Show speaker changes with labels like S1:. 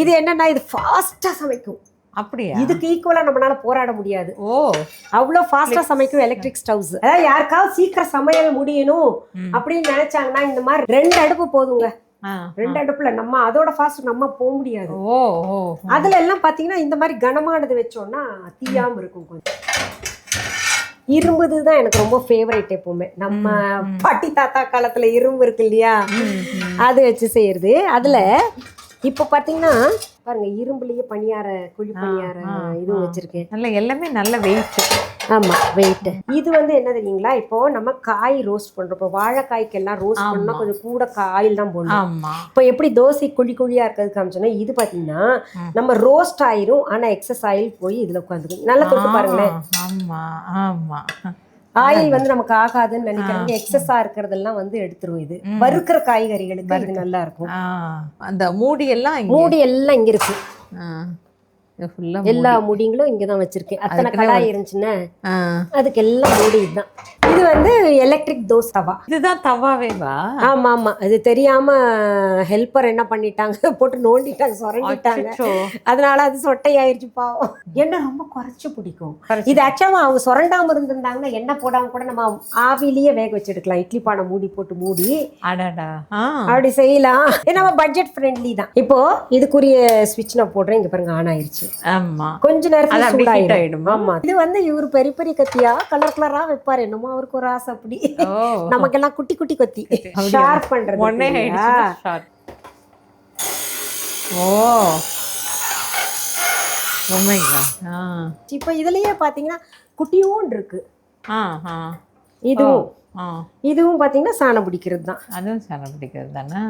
S1: இது என்னன்னா இது ஃபாஸ்டா சமைக்கும்.
S2: அப்படியா?
S1: இதுக்கு ஈக்குவலா நம்மளால போராட முடியாது.
S2: ஓ.
S1: அவ்வளோ ஃபாஸ்டா சமைக்கும் எலக்ட்ரிக் ஸ்டவ்ஸ் அதாவது யாருக்காவது சீக்கிரம் சமையல் முடியணும். அப்படின்னு நினைச்சாங்கன்னா இந்த மாதிரி ரெண்டு அடுப்பு போதுங்க. ரெண்டு அடுப்புல நம்ம அதோட ஃபாஸ்ட் நம்ம போக முடியாது.
S2: ஓ
S1: அதுல எல்லாம் பாத்தீங்கன்னா இந்த மாதிரி கனமானது வச்சோம்னா தீயாம இருக்கும் கொஞ்சம். இரும்புது தான் எனக்கு ரொம்ப ஃபேவரட் எப்பவுமே. நம்ம பாட்டி தாத்தா காலத்துல இரும்பு இருக்கு இல்லையா? அது வச்சு செய்யறது. அதுல இப்போ பாத்தீங்கன்னா பாருங்க இரும்புலயே பணியார குழி பணியார இதுவும் வச்சிருக்கேன்
S2: நல்ல எல்லாமே நல்ல வெயிட்
S1: ஆமா வெயிட் இது வந்து என்ன தெரியுங்களா? இப்போ நம்ம காய் ரோஸ்ட் பண்றோம். இப்போ வாழைக்காய்க்கெல்லாம் ரோஸ்ட் பண்ணா கொஞ்சம் கூட ஆயில் தான் போடணும். இப்போ எப்படி தோசை குழி குழியா இருக்கிறது காமிச்சோன்னா இது பாத்தீங்கன்னா நம்ம ரோஸ்ட் ஆயிரும் ஆனா எக்ஸஸ் ஆயில் போய் இதுல உட்காந்துக்கும். நல்லா தொட்டு பாருங்களேன்.
S2: ஆ, ஆமா ஆமா.
S1: ஆயில் வந்து நமக்கு ஆகாதுன்னு நினைக்கிறாங்க எக்ஸஸா இருக்கிறதெல்லாம் வந்து எடுத்துரும் இது. வறுக்கிற காய்கறிகளுக்கு இது நல்லா இருக்கும்
S2: அந்த மூடி எல்லாம்
S1: மூடி எல்லாம் இங்க இருக்கு. எல்லா முடிங்களும் இங்க தான் வச்சிருக்கேன். அத்தனை கடாய் இருந்துச்சுன்னா. அதுக்கு எல்லாம் மூடி இதுதான். இது வந்து எலக்ட்ரிக் தோசை தவா.
S2: இதுதான் தவாவேவா?
S1: ஆமா ஆமா அது தெரியாம ஹெல்ப்பர் என்ன பண்ணிட்டாங்க? போட்டு நோண்டிட்டாங்க சொரண்டிட்டாங்க. அதனால அது சொட்டை ஆயிடுச்சு பாவம். எண்ணெய் ரொம்ப குறைச்சு பிடிக்கும். இது ஆக்சுவலா அவங்க சுரண்டாம இருந்திருந்தாங்கன்னா எண்ணெய் போடாம கூட நம்ம ஆவிலேயே வேக வச்சு எடுக்கலாம் இட்லி பானை மூடி போட்டு மூடி. அப்படி செய்யலாம். இது நம்ம பட்ஜெட் ஃப்ரெண்ட்லி தான். இப்போ இதுக்குரிய ஸ்விட்ச் நான் போடுறேன். இங்க பாருங்க ஆன் ஆயிருச்சு.
S2: ஆமா.
S1: கொஞ்ச
S2: ஆயிடுமா?
S1: ஆமா. இது வந்து இவரு பெரிய பெரிய கத்தியா? கலர் கலரா வைப்பாரு. என்னமோ அவருக்கு ஒரு ஆசை அப்படி. நமக்கெல்லாம் குட்டி குட்டி கொத்தி. ஷார்ப் பண்றது
S2: ஒன்னே ஓ. Oh
S1: இப்போ இதுலயே பாத்தீங்கன்னா குட்டியும் இருக்கு. இதுவும். இதுவும் பாத்தீங்கன்னா சாணம் பிடிக்கிறது தான்
S2: அதுவும் சண்டை பிடிக்கிறது தானே